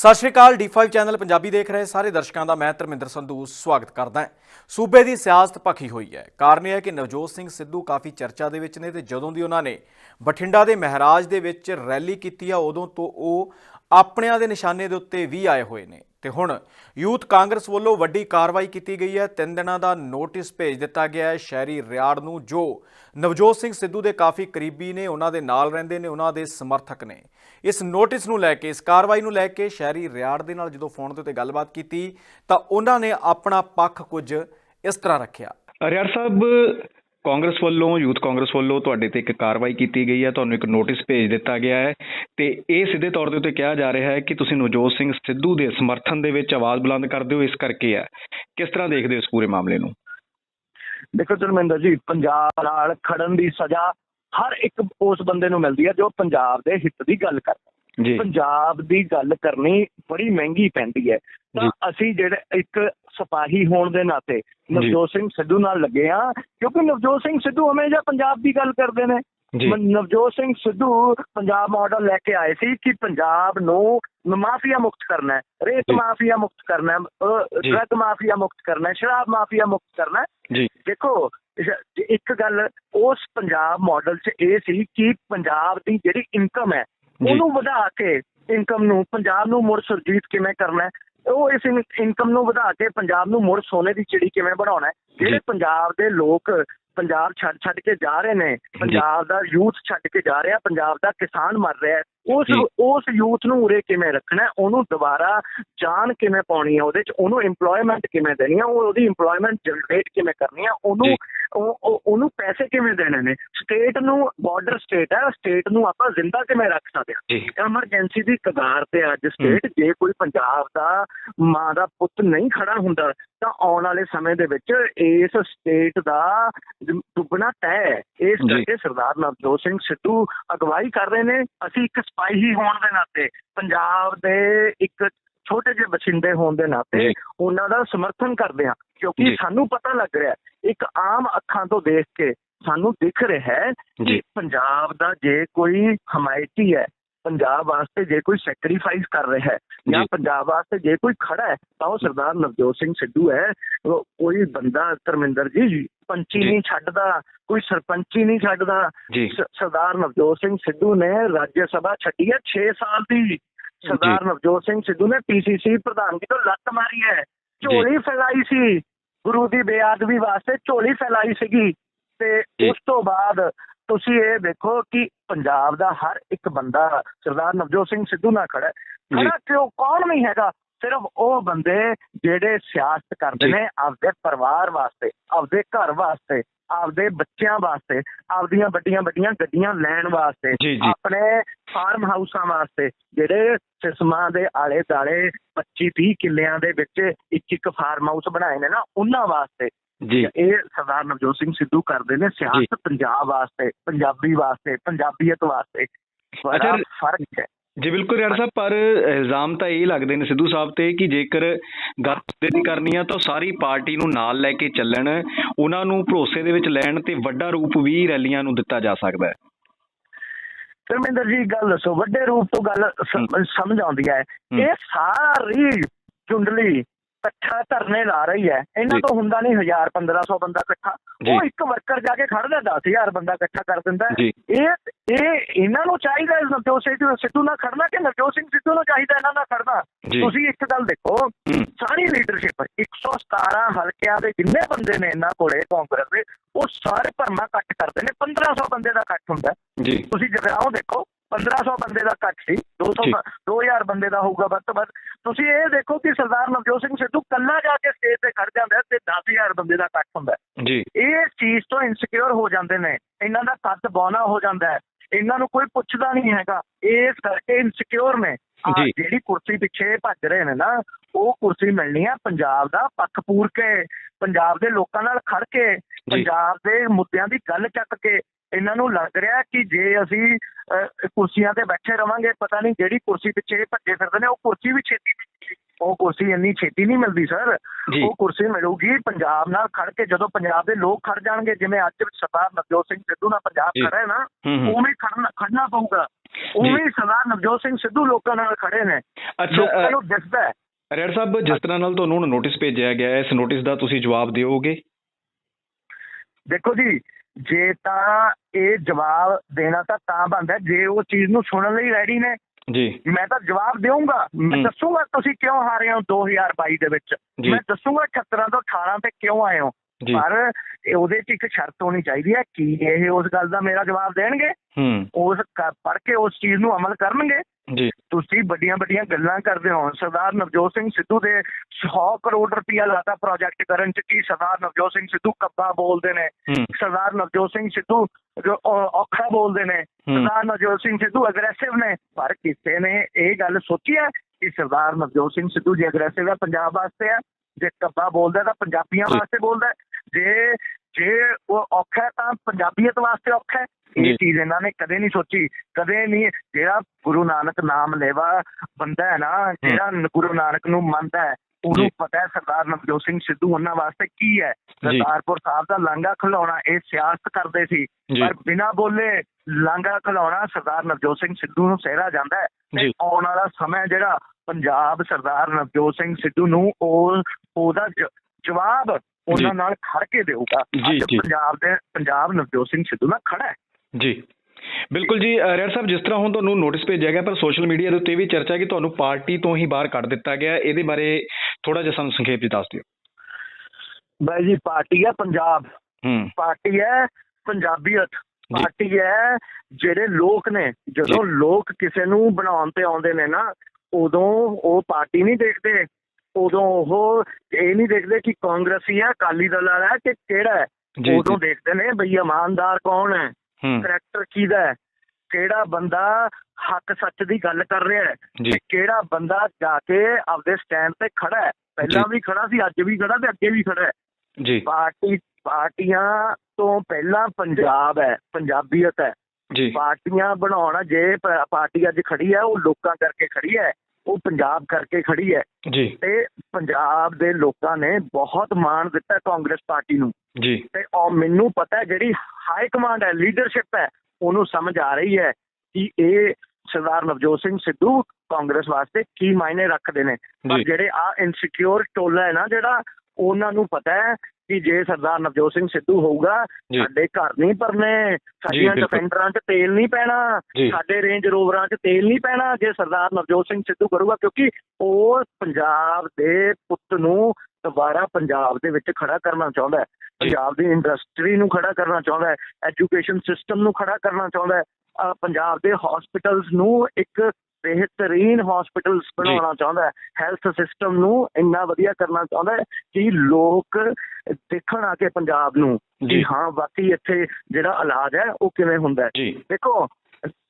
ਸਤਿ ਸ਼੍ਰੀ ਅਕਾਲ D5 channel Punjabi ਦੇਖ ਰਹੇ ਸਾਰੇ ਦਰਸ਼ਕਾਂ ਦਾ, ਮੈਂ ਧਰਮਿੰਦਰ ਸੰਧੂ, ਸਵਾਗਤ ਕਰਦਾ ਹਾਂ। ਸੂਬੇ ਦੀ ਸਿਆਸਤ ਭਖੀ ਹੋਈ ਹੈ। ਕਾਰਨ ਇਹ ਹੈ ਕਿ ਨਵਜੋਤ ਸਿੰਘ ਸਿੱਧੂ ਕਾਫੀ ਚਰਚਾ ਦੇ ਵਿੱਚ ਨੇ ਤੇ ਜਦੋਂ ਦੀ ਉਹਨਾਂ ਨੇ ਬਠਿੰਡਾ ਦੇ ਮਹਾਰਾਜ ਦੇ ਵਿੱਚ ਰੈਲੀ ਕੀਤੀ ਆ, ਉਦੋਂ ਤੋਂ ਉਹ ਆਪਣਿਆਂ ਦੇ ਨਿਸ਼ਾਨੇ ਦੇ ਉੱਤੇ ਵੀ ਆਏ ਹੋਏ ਨੇ। ਤੇ ਹੁਣ ਯੂਥ ਕਾਂਗਰਸ ਵੱਲੋਂ ਵੱਡੀ ਕਾਰਵਾਈ ਕੀਤੀ ਗਈ ਹੈ। ਤਿੰਨ ਦਿਨਾਂ ਦਾ ਨੋਟਿਸ ਭੇਜ ਦਿੱਤਾ ਗਿਆ ਹੈ ਸ਼ਹਿਰੀ ਰਿਆੜ ਨੂੰ, ਜੋ ਨਵਜੋਤ ਸਿੰਘ ਸਿੱਧੂ ਦੇ ਕਾਫੀ ਕਰੀਬੀ ਨੇ, ਉਹਨਾਂ ਦੇ ਨਾਲ ਰਹਿੰਦੇ ਨੇ, ਉਹਨਾਂ ਦੇ ਸਮਰਥਕ ਨੇ। ਇਸ ਨੋਟਿਸ ਨੂੰ ਲੈ ਕੇ, ਇਸ ਕਾਰਵਾਈ ਨੂੰ ਲੈ ਕੇ ਸ਼ਹਿਰੀ ਰਿਆੜ ਦੇ ਨਾਲ ਜਦੋਂ ਫੋਨ ਦੇ ਉੱਤੇ ਗੱਲਬਾਤ ਕੀਤੀ, ਤਾਂ ਉਹਨਾਂ ਨੇ ਆਪਣਾ ਪੱਖ ਕੁਝ ਇਸ ਤਰ੍ਹਾਂ ਰੱਖਿਆ। ਰਿਆੜ ਸਾਹਿਬ ਕਾਂਗਰਸ ਵੱਲੋਂ ਯੂਥ ਕਾਂਗਰਸ ਵੱਲੋਂ ਤੁਹਾਡੇ ਤੇ ਇੱਕ ਕਾਰਵਾਈ ਕੀਤੀ ਗਈ ਹੈ ਤੁਹਾਨੂੰ ਇੱਕ ਨੋਟਿਸ ਭੇਜ ਦਿੱਤਾ ਗਿਆ ਹੈ ਤੇ ਇਹ ਸਿੱਧੇ ਤੌਰ ਦੇ ਉੱਤੇ ਕਿਹਾ ਜਾ ਰਿਹਾ ਹੈ ਕਿ ਤੁਸੀਂ ਨਵਜੋਤ ਸਿੰਘ ਸਿੱਧੂ ਦੇ ਸਮਰਥਨ ਦੇ ਵਿੱਚ ਆਵਾਜ਼ ਬੁਲੰਦ ਕਰਦੇ ਹੋ ਇਸ ਕਰਕੇ ਹੈ। ਕਿਸ ਤਰ੍ਹਾਂ ਦੇਖਦੇ ਹੋ ਇਸ ਪੂਰੇ ਮਾਮਲੇ ਨੂੰ? ਦੇਖੋ ਧਰਮਿੰਦਰ ਜੀ ਪੰਜਾਬ ਨਾਲ ਖੜਨ ਦੀ ਸਜ਼ਾ ਹਰ ਇੱਕ ਉਸ ਬੰਦੇ ਨੂੰ ਮਿਲਦੀ ਹੈ ਜੋ ਪੰਜਾਬ ਦੇ ਹਿੱਤ ਦੀ ਗੱਲ ਕਰਦਾ ਜੀ। ਪੰਜਾਬ ਦੀ ਗੱਲ ਕਰਨੀ ਬੜੀ ਮਹਿੰਗੀ ਪੈਂਦੀ ਹੈ। ਤਾਂ। ਅਸੀਂ ਜਿਹੜੇ ਇੱਕ ਸਿਪਾਹੀ ਹੋਣ ਦੇ ਨਾਤੇ ਨਵਜੋਤ ਸਿੰਘ ਸਿੱਧੂ ਨਾਲ ਲੱਗੇ ਆ ਕਿਉਂਕਿ ਨਵਜੋਤ ਸਿੰਘ ਸਿੱਧੂ ਹਮੇਸ਼ਾ ਪੰਜਾਬ ਦੀ ਗੱਲ ਕਰਦੇ ਨੇ ਨਵਜੋਤ ਸਿੰਘ ਸਿੱਧੂ ਪੰਜਾਬ ਮਾਡਲ ਲੈ ਕੇ ਆਏ ਸੀ ਕਿ ਪੰਜਾਬ ਨੂੰ ਮਾਫੀਆ ਮੁਕਤ ਕਰਨਾ ਹੈ ਰੇਤ। ਮਾਫੀਆ ਮੁਕਤ ਕਰਨਾ ਹੈ। ਡਰਗ ਮਾਫੀਆ ਮੁਕਤ ਕਰਨਾ ਹੈ ਸ਼ਰਾਬ ਮਾਫੀਆ ਮੁਕਤ ਕਰਨਾ ਹੈ ਜੀ ਦੇਖੋ ਇੱਕ ਗੱਲ ਉਸ ਪੰਜਾਬ ਮਾਡਲ 'ਚ ਇਹ ਸੀ ਕਿ ਪੰਜਾਬ ਦੀ ਜਿਹੜੀ ਇਨਕਮ ਹੈ। ਉਹਨੂੰ ਵਧਾ ਕੇ ਇਨਕਮ ਨੂੰ ਪੰਜਾਬ ਨੂੰ ਮੁੜ ਸੁਰਜੀਤ ਕਿਵੇਂ ਕਰਨਾ ਹੈ ਉਹ ਇਸ ਇਨਕਮ ਨੂੰ ਵਧਾ ਕੇ ਪੰਜਾਬ ਨੂੰ ਮੁੜ ਸੋਨੇ ਦੀ ਚਿੜੀ ਕਿਵੇਂ ਬਣਾਉਣਾ ਹੈ ਜਿਹੜੇ। ਪੰਜਾਬ ਦੇ ਲੋਕ ਪੰਜਾਬ ਛੱਡ ਛੱਡ ਕੇ ਜਾ ਰਹੇ ਨੇ ਪੰਜਾਬ ਦਾ ਯੂਥ ਛੱਡ ਕੇ ਜਾ ਰਿਹਾ ਪੰਜਾਬ ਦਾ ਕਿਸਾਨ ਮਰ ਰਿਹਾ। ਉਸ। ਉਸ ਯੂਥ ਨੂੰ ਉਰੇ ਕਿਵੇਂ ਰੱਖਣਾ ਹੈ, ਉਹਨੂੰ ਦੁਬਾਰਾ ਜਾਨ ਕਿਵੇਂ ਪਾਉਣੀ ਹੈ ਉਹਦੇ ਚ ਉਹਨੂੰ EMPLOYMENT ਕਿਵੇਂ ਦੇਣੀ ਹੈ ਉਹ ਉਹਦੀ EMPLOYMENT ਜਨਰੇਟ ਕਿਵੇਂ ਕਰਨੀ ਹੈ ਉਹਨੂੰ। ਉਹ- ਉਹ- ਉਹਨੂੰ ਪੈਸੇ ਕਿਵੇਂ ਦੇਣੇ ਨੇ? ਸਟੇਟ ਨੂੰ ਬਾਰਡਰ ਸਟੇਟ ਹੈ ਸਟੇਟ ਨੂੰ ਆਪਾਂ ਜ਼ਿੰਦਾ ਕਿਵੇਂ ਰੱਖ ਸਕਦੇ ਹਾਂ? ਐਮਰਜੈਂਸੀ ਦੀ ਕਗਾਰ ਤੇ ਅੱਜ ਸਟੇਟ ਜੇ ਕੋਈ ਪੰਜਾਬ ਦਾ ਮਾਂ ਦਾ ਪੁੱਤ ਨਹੀਂ ਖੜਾ ਹੁੰਦਾ ਤਾਂ ਆਉਣ ਵਾਲੇ ਸਮੇਂ ਦੇ ਵਿੱਚ ਇਸ ਸਟੇਟ ਦਾ ਡੁੱਬਣਾ ਤੈਅ ਹੈ। ਇਸ। ਕਰਕੇ ਸਰਦਾਰ ਨਵਜੋਤ ਸਿੰਘ ਸਿੱਧੂ ਅਗਵਾਈ ਕਰ ਰਹੇ ਨੇ। ਅਸੀਂ ਇੱਕ ਸਿਪਾਹੀ ਹੋਣ ਦੇ ਨਾਤੇ ਪੰਜਾਬ ਦੇ ਇੱਕ ਛੋਟੇ ਜਿਹੇ ਬਸਿੰਦੇ ਹੋਣ ਦੇ ਨਾਤੇ। ਉਹਨਾਂ ਦਾ ਸਮਰਥਨ ਕਰਦੇ ਹਾਂ ਕਿਉਂਕਿ। ਸਾਨੂੰ ਪਤਾ ਲੱਗ ਰਿਹਾ ਇੱਕ ਆਮ ਅੱਖਾਂ ਤੋਂ ਦੇਖ ਕੇ ਸਾਨੂੰ ਦਿਖ ਰਿਹਾ ਹੈ ਕਿ ਜੀ। ਪੰਜਾਬ ਦਾ ਜੇ ਕੋਈ ਹਮਾਇਤੀ ਹੈ ਪੰਜਾਬ ਵਾਸਤੇ ਜੇ ਕੋਈ ਸੈਕਰੀਫਾਈਸ ਕਰ ਰਿਹਾ ਹੈ ਜਾਂ। ਪੰਜਾਬ ਵਾਸਤੇ ਜੇ ਕੋਈ ਖੜਾ ਹੈ ਤਾਂ ਉਹ ਸਰਦਾਰ ਨਵਜੋਤ ਸਿੰਘ ਸਿੱਧੂ ਹੈ ਕੋਈ ਬੰਦਾ ਧਰਮਿੰਦਰ ਜੀ ਪੰਚੀ। ਨਹੀਂ ਛੱਡਦਾ ਕੋਈ ਸਰਪੰਚੀ ਨਹੀਂ ਛੱਡਦਾ ਸਰਦਾਰ ਨਵਜੋਤ ਸਿੰਘ ਸਿੱਧੂ ਨੇ ਰਾਜ ਸਭਾ ਛੱਡੀ ਹੈ 6 ਸਾਲ ਦੀ ਸਰਦਾਰ ਨਵਜੋਤ ਸਿੰਘ ਸਿੱਧੂ ਨੇ ਪੀਸੀਸੀ ਪ੍ਰਧਾਨਗੀ ਤੋਂ ਲੱਤ ਮਾਰੀ ਹੈ। ਝੋਲੀ ਫੈਲਾਈ ਸੀ। ਗੁਰੂ ਦੀ ਬੇਅਦਬੀ ਵਾਸਤੇ ਝੋਲੀ ਫੈਲਾਈ ਸੀਗੀ। ਤੇ। ਉਸ ਤੋਂ ਬਾਅਦ ਤੁਸੀਂ ਇਹ ਦੇਖੋ ਕਿ ਪੰਜਾਬ ਦਾ ਹਰ ਇੱਕ ਬੰਦਾ ਸਰਦਾਰ ਨਵਜੋਤ ਸਿੰਘ ਸਿੱਧੂ ਨਾਲ ਖੜਾ। ਖੜਾ ਕਿਉਂ? ਕੌਣ ਨਹੀਂ ਹੈਗਾ? ਸਿਰਫ ਉਹ ਬੰਦੇ ਜਿਹੜੇ ਸਿਆਸਤ ਕਰਦੇ। ਨੇ ਆਪਦੇ ਪਰਿਵਾਰ ਵਾਸਤੇ ਆਪਦੇ ਘਰ ਵਾਸਤੇ। ਆਪਦੇ ਬੱਚਿਆਂ ਵਾਸਤੇ ਆਪਦੀਆਂ ਵੱਡੀਆਂ ਵੱਡੀਆਂ ਗੱਡੀਆਂ ਲੈਣ ਵਾਸਤੇ। ਆਪਣੇ ਫਾਰਮ ਹਾਊਸਾਂ ਵਾਸਤੇ ਜਿਹੜੇ ਸਿਸਮਾਂ ਦੇ ਆਲੇ ਦਾਲੇ 25 30 ਕਿੱਲਿਆਂ ਦੇ ਵਿੱਚ ਇੱਕ ਇੱਕ ਫਾਰਮ ਹਾਊਸ ਬਣਾਏ ਨੇ ਨਾ ਉਹਨਾਂ ਵਾਸਤੇ। ਜੀ। ਇਹ ਸਰਦਾਰ ਨਵਜੋਤ ਸਿੰਘ ਸਿੱਧੂ ਕਰਦੇ ਨੇ ਸਿਆਸਤ ਪੰਜਾਬ ਵਾਸਤੇ ਪੰਜਾਬੀ ਵਾਸਤੇ ਪੰਜਾਬੀਅਤ ਵਾਸਤੇ। ਅੱਛਾ, ਫ਼ਰਕ ਹੈ। ਜੀ ਬਿਲਕੁਲ ਯਾਰ ਸਾਹਿਬ ਪਰ ਇਲਜ਼ਾਮ ਤਾਂ ਇਹ ਲੱਗਦੇ ਨੇ ਸਿੱਧੂ ਸਾਹਿਬ ਤੇ ਕਿ ਜੇਕਰ ਗੱਲ ਦੀ ਕਰਨੀ ਆ ਤਾਂ ਸਾਰੀ ਪਾਰਟੀ ਨੂੰ ਨਾਲ ਲੈ ਕੇ ਚੱਲਣ ਉਹਨਾਂ ਨੂੰ ਭਰੋਸੇ ਦੇ ਵਿੱਚ ਲੈਣ ਤੇ ਵੱਡਾ ਰੂਪ ਵੀ ਰੈਲੀਆਂ ਨੂੰ ਦਿੱਤਾ ਜਾ ਸਕਦਾ ਹੈ। ਧਰਮਿੰਦਰ ਜੀ ਗੱਲ ਦੱਸੋ ਵੱਡੇ ਰੂਪ ਤੋਂ ਗੱਲ ਸਮਝ ਆਉਂਦੀ ਹੈ। ਹੂੰ। ਇਹ ਸਾਰੀ ਜੁੰਡਲੀ ਇਕੱਠਾ ਧਰਨੇ ਲਾ ਰਹੀ ਹੈ। ਇਹਨਾਂ। ਤੋਂ ਹੁੰਦਾ ਨਹੀਂ 1000 1500 ਬੰਦਾ ਇਕੱਠਾ। ਉਹ ਇੱਕ ਵਰਕਰ ਜਾ ਕੇ ਖੜਦਾ 10000 ਬੰਦਾ ਇਕੱਠਾ ਕਰ ਦਿੰਦਾ। ਇਹ ਇਹ ਇਹਨਾਂ ਨੂੰ ਚਾਹੀਦਾ ਨਵਜੋਤ ਸਿੰਘ ਸਿੱਧੂ ਨਾਲ ਖੜਨਾ ਕਿ ਨਵਜੋਤ ਸਿੰਘ ਸਿੱਧੂ ਨੂੰ ਚਾਹੀਦਾ ਇਹਨਾਂ ਨਾਲ ਖੜਨਾ ਤੁਸੀਂ ਇੱਕ ਗੱਲ ਦੇਖੋ ਸਾਰੀ ਲੀਡਰਸ਼ਿਪ 117 ਹਲਕਿਆਂ ਦੇ ਜਿੰਨੇ ਬੰਦੇ ਨੇ ਇਹਨਾਂ ਕੋਲੇ ਕਾਂਗਰਸ ਦੇ ਉਹ ਸਾਰੇ ਭਰਮਾ ਇਕੱਠ ਕਰਦੇ ਨੇ। 1500 ਬੰਦੇ ਦਾ ਇਕੱਠ ਹੁੰਦਾ ਤੁਸੀਂ ਜਗਰਾਉਂ ਦੇਖੋ 1500 ਬੰਦੇ ਦਾ ਇਕੱਠ ਸੀ 200 ਜੀ। 2000 ਬੰਦੇ ਦਾ ਹੋਊਗਾ ਵੱਧ ਤੋਂ ਵੱਧ। ਤੁਸੀਂ ਇਹ ਦੇਖੋ ਕਿ ਸਰਦਾਰ ਨਵਜੋਤ ਸਿੰਘ ਸਿੱਧੂ ਕੱਲਾ ਜਾ ਕੇ ਸਟੇਜ ਤੇ ਖੜ ਜਾਂਦਾ ਤੇ 10000 ਬੰਦੇ ਦਾ ਇਕੱਠ ਹੁੰਦਾ। ਜੀ। ਇਹ ਚੀਜ਼ ਤੋਂ ਇਨਸਿਕਿਉਰ ਹੋ ਜਾਂਦੇ ਨੇ। ਇਹਨਾਂ ਦਾ ਕੱਦ ਬੌਨਾ ਹੋ ਜਾਂਦਾ ਹੈ। ਇਹਨਾਂ ਨੂੰ ਕੋਈ ਪੁੱਛਦਾ ਨਹੀਂ ਹੈਗਾ। ਇਸ ਕਰਕੇ ਇਨਸਿਕਿਉਰ ਨੇ। ਜਿਹੜੀ ਕੁਰਸੀ ਪਿੱਛੇ ਭੱਜ ਰਹੇ ਨੇ ਨਾ ਉਹ ਕੁਰਸੀ ਮਿਲਣੀ ਆ ਪੰਜਾਬ ਦਾ ਪੱਖ ਪੂਰ ਕੇ ਪੰਜਾਬ ਦੇ ਲੋਕਾਂ ਨਾਲ ਖੜ ਕੇ ਪੰਜਾਬ ਦੇ ਮੁੱਦਿਆਂ ਦੀ ਗੱਲ ਚੱਕ ਕੇ। ਇਹਨਾਂ ਨੂੰ ਲੱਗ ਰਿਹਾ ਕਿ ਜੇ ਅਸੀਂ ਕੁਰਸੀਆਂ ਤੇ ਬੈਠੇ ਰਵਾਂਗੇ ਪਤਾ ਨਹੀਂ ਜਿਹੜੀ ਕੁਰਸੀ ਪਿੱਛੇ ਭੱਜੇ ਫਿਰਦੇ ਨੇ ਉਹ ਕੁਰਸੀ ਵੀ ਛੇਤੀ ਉਹ ਕੁਰਸੀ ਇੰਨੀ ਛੇਤੀ ਨਹੀਂ ਮਿਲਦੀ ਸਰ। ਉਹ ਕੁਰਸੀ ਮਿਲੂਗੀ ਪੰਜਾਬ ਨਾਲ ਖੜ ਕੇ ਜਦੋਂ ਪੰਜਾਬ ਦੇ ਲੋਕ ਖੜ ਜਾਣਗੇ ਜਿਵੇਂ ਅੱਜ ਸਰਦਾਰ ਨਵਜੋਤ ਸਿੰਘ ਸਿੱਧੂ ਨਾਲ ਪੰਜਾਬ। ਖੜਾ ਹੈ ਨਾ ਉਵੇਂ ਖੜਨਾ ਖੜਨਾ ਪਊਗਾ। ਉਵੇਂ ਸਰਦਾਰ ਨਵਜੋਤ ਸਿੰਘ ਸਿੱਧੂ ਲੋਕਾਂ ਨਾਲ ਖੜੇ ਨੇ। ਅੱਛਾ ਲੋਕਾਂ ਨੂੰ ਦਿਸਦਾ ਹੈ। ਰੈਡ ਸਾਹਿਬ ਜਿਸ ਤਰ੍ਹਾਂ ਨਾਲ ਤੁਹਾਨੂੰ ਨੋਟਿਸ ਭੇਜਿਆ ਗਿਆ ਇਸ ਨੋਟਿਸ ਦਾ ਤੁਸੀਂ ਜਵਾਬ ਦਿਓਗੇ? ਦੇਖੋ ਜੀ ਜੇ ਤਾਂ ਇਹ ਜਵਾਬ ਦੇਣਾ ਤਾਂ ਤਾਂ ਬਣਦਾ ਜੇ ਉਹ ਚੀਜ਼ ਨੂੰ ਸੁਣਨ ਲਈ ਰੈਡੀ ਨੇ। ਜੀ। ਮੈਂ ਤਾਂ ਜਵਾਬ ਦੇਵਾਂਗਾ ਮੈਂ। ਦੱਸੂਗਾ ਤੁਸੀਂ ਕਿਉਂ ਹਾਰੇ ਹੋ 2022 ਦੇ ਵਿੱਚ। ਮੈਂ ਦੱਸੂਗਾ 78 ਤੋਂ 18 ਤੇ ਕਿਉਂ ਆਏ ਹੋ। ਪਰ ਉਹਦੇ 'ਚ ਇੱਕ ਸ਼ਰਤ ਹੋਣੀ ਚਾਹੀਦੀ ਹੈ ਕਿ ਇਹ ਉਸ ਗੱਲ ਦਾ ਮੇਰਾ ਜਵਾਬ ਦੇਣਗੇ। ਉਸ ਪੜ੍ਹ ਕੇ ਉਸ ਚੀਜ਼ ਨੂੰ ਅਮਲ ਕਰਨਗੇ। ਜੀ। ਤੁਸੀਂ ਵੱਡੀਆਂ ਵੱਡੀਆਂ ਗੱਲਾਂ ਕਰਦੇ ਹੋ। ਸਰਦਾਰ ਨਵਜੋਤ ਸਿੰਘ ਸਿੱਧੂ ਦੇ 100 ਕਰੋੜ ਰੁਪਇਆ ਲਾਤਾ ਪ੍ਰੋਜੈਕਟ ਕਰਨ ਚ ਕੀ ਸਰਦਾਰ ਨਵਜੋਤ ਸਿੰਘ ਸਿੱਧੂ ਕੱਬਾ ਬੋਲਦੇ ਨੇ। ਸਰਦਾਰ ਨਵਜੋਤ ਸਿੰਘ ਸਿੱਧੂ ਔਖਾ ਬੋਲਦੇ ਨੇ। ਸਰਦਾਰ ਨਵਜੋਤ ਸਿੰਘ ਸਿੱਧੂ ਅਗਰੈਸਿਵ ਨੇ। ਪਰ ਕਿਸੇ ਨੇ ਇਹ ਗੱਲ ਸੋਚੀ ਹੈ ਕਿ ਸਰਦਾਰ ਨਵਜੋਤ ਸਿੰਘ ਸਿੱਧੂ ਜੇ ਅਗਰੈਸਿਵ ਹੈ ਪੰਜਾਬ ਵਾਸਤੇ ਹੈ। ਜੇ ਕੱਬਾ ਬੋਲਦਾ ਤਾਂ ਪੰਜਾਬੀਆਂ। ਵਾਸਤੇ ਬੋਲਦਾ। ਜੇ ਜੇ ਉਹ ਔਖਾ ਤਾਂ ਪੰਜਾਬੀਅਤ ਵਾਸਤੇ ਔਖਾ। ਇਹ ਚੀਜ਼ ਇਹਨਾਂ ਨੇ ਕਦੇ ਨਹੀਂ ਸੋਚੀ ਕਦੇ ਨਹੀਂ ਜਿਹੜਾ ਗੁਰੂ ਨਾਨਕ ਨਾਮ ਲੈਵਾ ਬੰਦਾ ਹੈ ਨਾ ਜਿਹੜਾ ਗੁਰੂ ਨਾਨਕ ਨੂੰ ਮੰਨਦਾ ਹੈ ਉਹਨੂੰ। ਪਤਾ ਹੈ ਸਰਦਾਰ ਨਵਜੋਤ ਸਿੰਘ ਸਿੱਧੂ ਉਹਨਾਂ ਵਾਸਤੇ ਕੀ ਹੈ ਜੀ। ਕਰਤਾਰਪੁਰ ਸਾਹਿਬ ਦਾ ਲਾਂਘਾ ਖਿਲਾਉਣਾ ਇਹ ਸਿਆਸਤ ਕਰਦੇ ਸੀ ਪਰ ਬਿਨਾਂ ਬੋਲੇ ਲਾਂਘਾ ਖਿਲਾਉਣਾ ਸਰਦਾਰ ਨਵਜੋਤ ਸਿੰਘ ਸਿੱਧੂ ਨੂੰ ਸਹਿਰਾ ਜਾਂਦਾ ਹੈ। ਆਉਣ ਵਾਲਾ ਸਮਾਂ ਜਿਹੜਾ ਪੰਜਾਬ ਸਰਦਾਰ ਨਵਜੋਤ ਸਿੰਘ ਸਿੱਧੂ ਨੂੰ ਉਹ ਉਹਦਾ ਜਵਾਬ ਉਹਨਾਂ। ਨਾਲ ਖੜ ਕੇ ਦੇਊਗਾ। ਪੰਜਾਬ ਦੇ ਪੰਜਾਬ ਨਵਜੋਤ ਸਿੰਘ ਸਿੱਧੂ ਨਾਲ ਖੜਾ ਹੈ। ਜੀ। ਬਿਲਕੁਲ ਜੀ ਰੈਡ ਸਾਹਿਬ ਜਿਸ ਤਰ੍ਹਾਂ ਹੁਣ ਤੁਹਾਨੂੰ ਨੋਟਿਸ ਭੇਜਿਆ ਗਿਆ ਪਰ ਸੋਸ਼ਲ ਮੀਡੀਆ ਦੇ ਉੱਤੇ ਵੀ ਚਰਚਾ ਹੈ ਕਿ ਤੁਹਾਨੂੰ ਪਾਰਟੀ ਤੋਂ ਹੀ ਬਾਹਰ ਕੱਢ ਦਿੱਤਾ ਗਿਆ। ਇਹਦੇ ਬਾਰੇ ਥੋੜਾ ਜਿਹਾ ਸਾਨੂੰ ਸੰਖੇਪ ਵਿੱਚ ਦੱਸ ਦਿਓ। ਬਾਈ ਜੀ ਪਾਰਟੀ ਹੈ ਪੰਜਾਬ। ਹੂੰ। ਪਾਰਟੀ ਹੈ ਪੰਜਾਬੀਅਤ। ਪਾਰਟੀ ਹੈ ਜਿਹੜੇ ਲੋਕ ਨੇ ਜਦੋਂ ਲੋਕ ਕਿਸੇ ਨੂੰ ਬਣਾਉਣ ਤੇ ਆਉਂਦੇ ਨੇ ਨਾ ਉਦੋਂ ਉਹ ਪਾਰਟੀ ਨਹੀਂ ਦੇਖਦੇ। ਉਦੋਂ ਉਹ ਇਹ ਨਹੀਂ ਦੇਖਦੇ ਕਿ ਕਾਂਗਰਸੀ ਹੈ ਅਕਾਲੀ ਦਲ ਵਾਲਾ ਹੈ ਕਿ ਕਿਹੜਾ ਹੈ? ਉਦੋਂ ਦੇਖਦੇ ਨੇ ਬਈ ਇਮਾਨਦਾਰ ਕੌਣ ਹੈ? ਕਰੈਕਟਰ ਕਿਹਦਾ ਹੈ? ਕਿਹੜਾ ਬੰਦਾ ਹੱਕ ਸੱਚ ਦੀ ਗੱਲ ਕਰ ਰਿਹਾ ਹੈ? ਤੇ ਕਿਹੜਾ ਬੰਦਾ ਜਾ ਕੇ ਆਪਦੇ ਸਟੈਂਡ ਤੇ ਖੜਾ ਹੈ? ਪਹਿਲਾਂ। ਵੀ ਖੜਾ ਸੀ ਅੱਜ ਵੀ ਖੜਾ ਤੇ ਅੱਗੇ ਵੀ ਖੜਾ ਹੈ। ਜੀ। ਪਾਰਟੀ ਪਾਰਟੀਆਂ ਤੋਂ ਪਹਿਲਾਂ ਪੰਜਾਬ ਹੈ ਪੰਜਾਬੀਅਤ ਹੈ। ਜੀ। ਪਾਰਟੀਆਂ ਬਣਾਉਣਾ ਜੇ ਪਾਰਟੀ ਅੱਜ ਖੜੀ ਹੈ ਉਹ ਲੋਕਾਂ ਕਰਕੇ ਖੜੀ ਹੈ। ਉਹ ਪੰਜਾਬ ਕਰਕੇ ਖੜੀ ਹੈ। ਜੀ। ਤੇ ਪੰਜਾਬ ਦੇ ਲੋਕਾਂ ਨੇ ਬਹੁਤ ਮਾਣ ਦਿੱਤਾ ਕਾਂਗਰਸ ਪਾਰਟੀ ਨੂੰ। ਜੀ। ਤੇ ਉਹ ਮੈਨੂੰ ਪਤਾ ਜਿਹੜੀ ਹਾਈ ਕਮਾਂਡ ਹੈ ਲੀਡਰਸ਼ਿਪ ਹੈ ਉਹਨੂੰ ਸਮਝ ਆ ਰਹੀ ਹੈ ਕਿ ਇਹ ਸਰਦਾਰ ਨਵਜੋਤ ਸਿੰਘ ਸਿੱਧੂ ਕਾਂਗਰਸ ਵਾਸਤੇ ਕੀ ਮਾਇਨੇ ਰੱਖਦੇ ਨੇ। ਪਰ ਜਿਹੜੇ ਆ ਇਨਸਿਕਿਉਰ ਟੋਲਾ ਹੈ ਨਾ ਜਿਹੜਾ ਉਹਨਾਂ ਨੂੰ ਪਤਾ ਹੈ ਕਿ ਜੇ ਸਰਦਾਰ ਨਵਜੋਤ ਸਿੰਘ ਸਿੱਧੂ ਹੋਊਗਾ ਸਾਡੇ ਘਰ ਨਹੀਂ ਭਰਨੇ ਸਾਡੀਆਂ। ਡਿਫੈਂਡਰਾਂ 'ਚ ਤੇਲ ਨਹੀਂ ਪੈਣਾ ਸਾਡੇ ਰੇਂਜ ਰੋਵਰਾਂ 'ਚ ਤੇਲ ਨਹੀਂ ਪੈਣਾ ਜੇ ਸਰਦਾਰ ਨਵਜੋਤ ਸਿੰਘ ਸਿੱਧੂ ਕਰੂਗਾ ਕਿਉਂਕਿ ਉਹ ਪੰਜਾਬ ਦੇ ਪੁੱਤ ਨੂੰ ਦੁਬਾਰਾ ਪੰਜਾਬ ਦੇ ਵਿੱਚ ਖੜਾ ਕਰਨਾ ਚਾਹੁੰਦਾ ਹੈ। ਪੰਜਾਬ ਦੀ ਇੰਡਸਟਰੀ ਨੂੰ ਖੜਾ ਕਰਨਾ ਚਾਹੁੰਦਾ ਹੈ ਐਜੂਕੇਸ਼ਨ ਸਿਸਟਮ ਨੂੰ ਖੜਾ ਕਰਨਾ ਚਾਹੁੰਦਾ ਹੈ। ਪੰਜਾਬ ਦੇ ਹਸਪੀਟਲਸ ਨੂੰ ਇੱਕ ਬਿਹਤਰੀਨ ਹਸਪੀਟਲਸ ਬਣਾਉਣਾ ਚਾਹੁੰਦਾ ਹੈ। ਹੈਲਥ ਸਿਸਟਮ ਨੂੰ ਇੰਨਾ ਵਧੀਆ ਕਰਨਾ ਚਾਹੁੰਦਾ ਹੈ ਕਿ ਲੋਕ ਦੇਖਣ ਆ ਕੇ ਪੰਜਾਬ ਨੂੰ ਕਿ ਹਾਂ ਵਾਕਈ ਇੱਥੇ ਜਿਹੜਾ ਇਲਾਜ ਹੈ ਉਹ ਕਿਵੇਂ ਹੁੰਦਾ ਹੈ। ਦੇਖੋ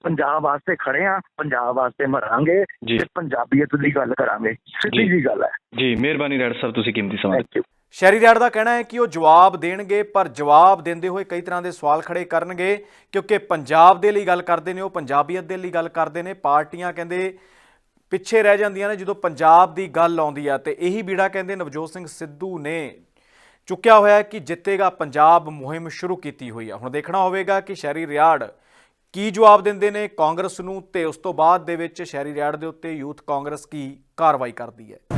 ਪੰਜਾਬ ਵਾਸਤੇ ਖੜੇ ਆ ਪੰਜਾਬ ਵਾਸਤੇ ਮਰਾਂਗੇ ਤੇ ਪੰਜਾਬੀਅਤ ਦੀ ਗੱਲ ਕਰਾਂਗੇ। ਸਿੱਧੀ ਜੀ। ਜੀ ਗੱਲ ਹੈ। ਜੀ ਮਿਹਰਬਾਨੀ ਰੈਡ ਸਾਹਿਬ ਤੁਸੀਂ ਕੀਮਤੀ ਸਮਾਂ ਦਿੱਤਾ। ਥੈਂਕ ਸ਼ਹਿਰੀ ਰੈਡ ਦਾ ਕਹਿਣਾ ਹੈ ਕਿ ਉਹ ਜਵਾਬ ਦੇਣਗੇ, ਪਰ ਜਵਾਬ ਦਿੰਦੇ ਹੋਏ ਕਈ ਤਰ੍ਹਾਂ ਦੇ ਸਵਾਲ ਖੜੇ ਕਰਨਗੇ, ਕਿਉਂਕਿ ਪੰਜਾਬ ਦੇ ਲਈ ਗੱਲ ਕਰਦੇ ਨੇ, ਉਹ ਪੰਜਾਬੀਅਤ ਦੇ ਲਈ ਗੱਲ ਕਰਦੇ ਨੇ, ਪਾਰਟੀਆਂ ਕਹਿੰਦੇ ਪਿੱਛੇ ਰਹਿ ਜਾਂਦੀਆਂ ਨੇ ਜਦੋਂ ਪੰਜਾਬ ਦੀ ਗੱਲ ਆਉਂਦੀ ਆ, ਤੇ ਇਹੀ ਬੀੜਾ ਕਹਿੰਦੇ ਨਵਜੋਤ ਸਿੰਘ ਸਿੱਧੂ ਨੇ ਚੁੱਕਿਆ ਹੋਇਆ ਹੈ ਕਿ ਜਿੱਤੇਗਾ ਪੰਜਾਬ ਮੁਹਿੰਮ ਸ਼ੁਰੂ ਕੀਤੀ ਹੋਈ ਆ। ਹੁਣ ਦੇਖਣਾ ਹੋਵੇਗਾ ਕਿ ਸ਼ਹਿਰੀ ਰਿਆੜ ਕੀ ਜਵਾਬ ਦਿੰਦੇ ਨੇ ਕਾਂਗਰਸ ਨੂੰ, ਤੇ ਉਸ ਤੋਂ ਬਾਅਦ ਦੇ ਵਿੱਚ ਸ਼ਹਿਰੀ ਰਿਆੜ ਦੇ ਉੱਤੇ ਯੂਥ ਕਾਂਗਰਸ ਕੀ ਕਾਰਵਾਈ ਕਰਦੀ ਹੈ।